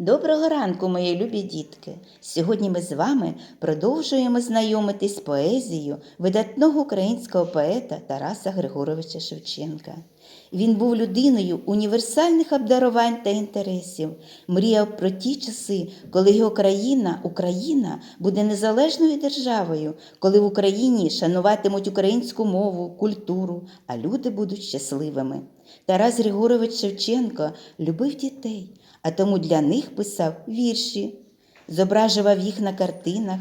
Доброго ранку, мої любі дітки! Сьогодні ми з вами продовжуємо знайомитись з поезією видатного українського поета Тараса Григоровича Шевченка. Він був людиною універсальних обдарувань та інтересів, мріяв про ті часи, коли його країна, Україна, буде незалежною державою, коли в Україні шануватимуть українську мову, культуру, а люди будуть щасливими. Тарас Григорович Шевченко любив дітей, а тому для них писав вірші, зображував їх на картинах.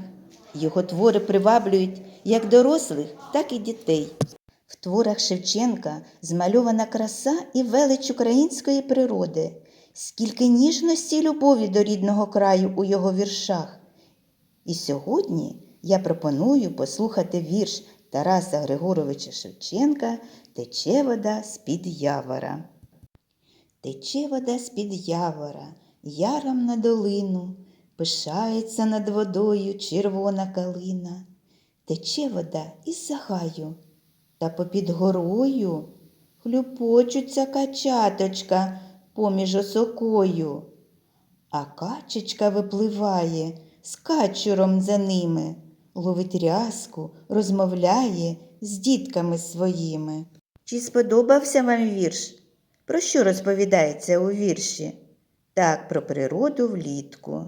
Його твори приваблюють як дорослих, так і дітей. В творах Шевченка змальована краса і велич української природи, скільки ніжності й любові до рідного краю у його віршах. І сьогодні я пропоную послухати вірш Тараса Григоровича Шевченка Тече вода з-під явора. Тече вода з-під явора, яром на долину, пишається над водою червона калина. Тече вода із загаю, та попід горою хлюпочуться качаточка поміж осокою. А качечка випливає з качуром за ними, ловить рязку, розмовляє з дітками своїми. Чи сподобався вам вірш? Про що розповідається у вірші? Так, про природу влітку.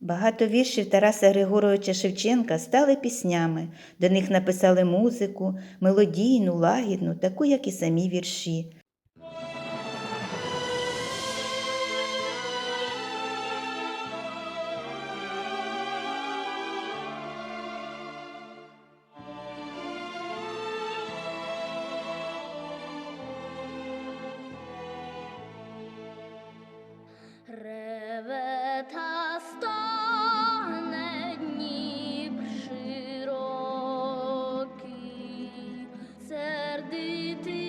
Багато віршів Тараса Григоровича Шевченка стали піснями. До них написали музику, мелодійну, лагідну, таку, як і самі вірші. Сердитий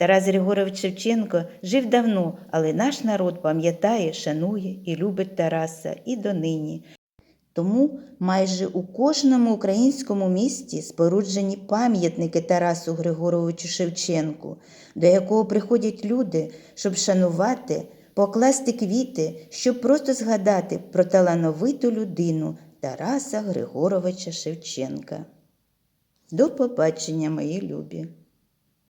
Тарас Григорович Шевченко жив давно, але наш народ пам'ятає, шанує і любить Тараса і донині. Тому майже у кожному українському місті споруджені пам'ятники Тарасу Григоровичу Шевченку, до якого приходять люди, щоб шанувати, покласти квіти, щоб просто згадати про талановиту людину Тараса Григоровича Шевченка. До побачення, мої любі!